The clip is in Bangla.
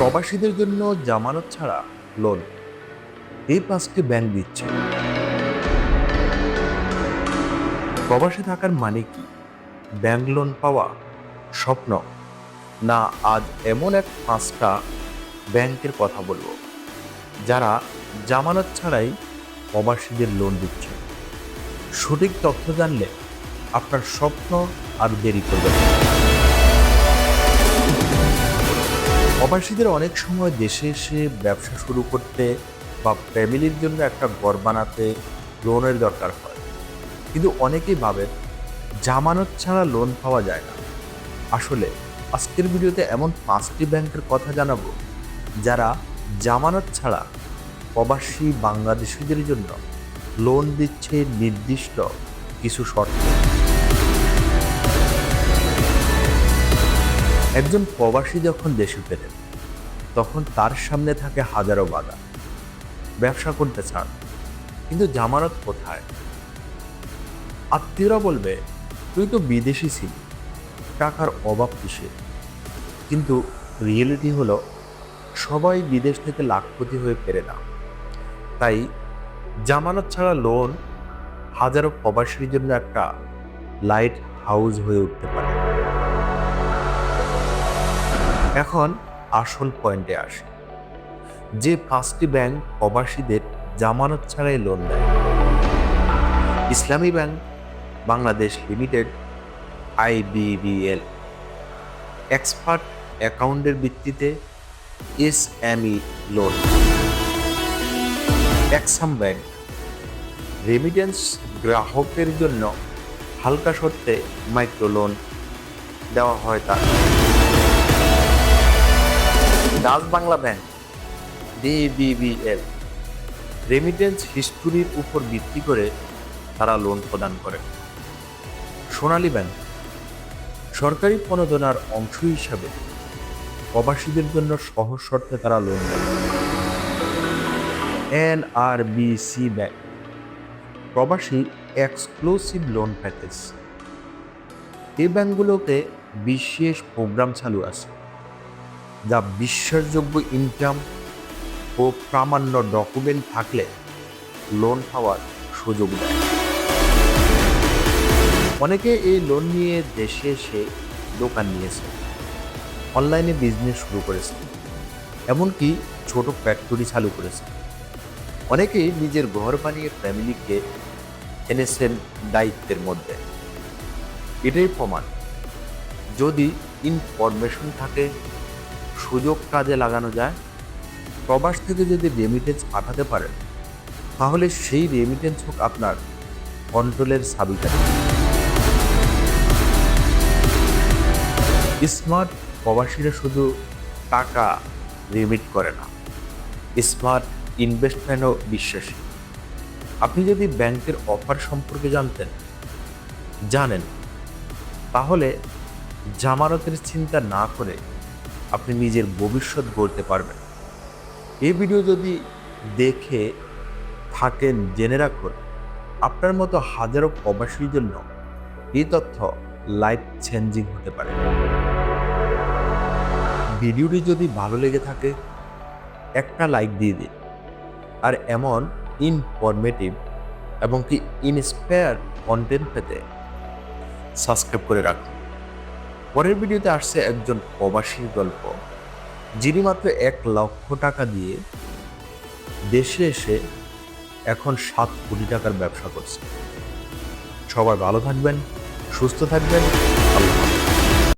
প্রবাসীদের জন্য জামানত ছাড়া লোন। এই পাঁচটি ব্যাংক দিচ্ছে। প্রবাসী থাকার মানে কি? ব্যাংক লোন পাওয়া স্বপ্ন? না, আজ এমন এক পাঁচটা ব্যাংকের কথা বলব, যারা জামানত ছাড়াই প্রবাসীদের লোন দিচ্ছে। সঠিক তথ্য জানলে আপনার স্বপ্ন আর দেরি করবে না। প্রবাসীদের অনেক সময় দেশে এসে ব্যবসা শুরু করতে বা ফ্যামিলির জন্য একটা ঘর বানাতে লোনের দরকার হয়। কিন্তু অনেকেই ভাবেন, জামানত ছাড়া লোন পাওয়া যায় না। আসলে, আজকের ভিডিওতে এমন পাঁচটি ব্যাংকের কথা জানাব, যারা জামানত ছাড়া প্রবাসী বাংলাদেশিদের জন্য লোন দিচ্ছে নির্দিষ্ট কিছু শর্ত। একজন প্রবাসী যখন দেশে ফেরেন, তখন তার সামনে থাকে হাজারো বাধা। ব্যবসা করতে চান, কিন্তু জামানত কোথায়? আত্মীয়রা বলবে, তুই তো বিদেশি ছিলি, টাকার অভাব কিসে কিন্তু রিয়েলিটি হলো, সবাই বিদেশ থেকে লাখপতি হয়ে ফেরে না। তাই জামানত ছাড়া লোন হাজারো প্রবাসীর জন্য একটা লাইট হাউস হয়ে উঠতে পারে। এখন আসল পয়েন্টে আসে। যে পাঁচটি ব্যাংক প্রবাসীদের জামানত ছাড়াই লোন দেয় Islami bank, Bangladesh limited IBBL expert অ্যাকাউন্টের ভিত্তিতে SME loan Exim bank remittance গ্রাহকের জন্য হালকা শর্তে মাইক্রো লোন দেওয়া হয় তার। Dutch Bangla bank DBBL remittance হিস্টোরির উপর ভিত্তি করে তারা লোন প্রদান করে। সোনালী ব্যাংক, সরকারি প্রণোদনার অংশ হিসাবে প্রবাসীদের জন্য সহজ শর্তে তারা লোন দেয় এন আর বিসি ব্যাংক, প্রবাসী এক্সক্লুসিভ লোন প্যাকেজ এই ব্যাংকগুলোতে বিশেষ প্রোগ্রাম চালু আছে। যা বিশ্বাসযোগ্য ইনকাম ও প্রামাণ্য ডকুমেন্ট থাকলে লোন পাওয়ার সুযোগ দেয়। অনেকে এই লোন নিয়ে দেশে এসে দোকান নিয়েছে অনলাইনে বিজনেস শুরু করেছে, এমনকি ছোট ফ্যাক্টরি চালু করেছে। অনেকেই নিজের ঘর বানিয়ে ফ্যামিলিকে এনেছেন দায়িত্বের মধ্যে। এটাই প্রমাণ। যদি ইনফরমেশন থাকে সুযোগ কাজে লাগানো যায়, প্রবাস থেকে যদি রেমিটেন্স পাঠাতে পারেন, তাহলে সেই রেমিটেন্স হোক আপনার কন্ট্রোলের সাবিকারী। স্মার্ট প্রবাসীরা শুধু টাকা রিমিট করে না স্মার্ট ইনভেস্টমেন্টও বিশ্বাসী। আপনি যদি ব্যাংকের অফার সম্পর্কে জানতেন, জানেন, তাহলে জামানতের চিন্তা না করে আপনি নিজের ভবিষ্যৎ গড়তে পারবেন। এই ভিডিও যদি দেখে থাকেন, জেনে রাখুন, আপনার মতো হাজারো প্রবাসীর জন্য এই তথ্য লাইফ চেঞ্জিং হতে পারে। ভিডিওটি যদি ভালো লেগে থাকে, একটা লাইক দিয়ে দিন। আর এমন ইনফরমেটিভ এবং কি ইন্সপায়ার কন্টেন্ট পেতে সাবস্ক্রাইব করে রাখুন। পরের ভিডিওতে আসছে একজন প্রবাসীর গল্প, যিনি মাত্র এক লক্ষ টাকা দিয়ে দেশে এসে এখন সাত কোটি টাকার ব্যবসা করছে সবাই ভালো থাকবেন, সুস্থ থাকবেন, আল্লাহ।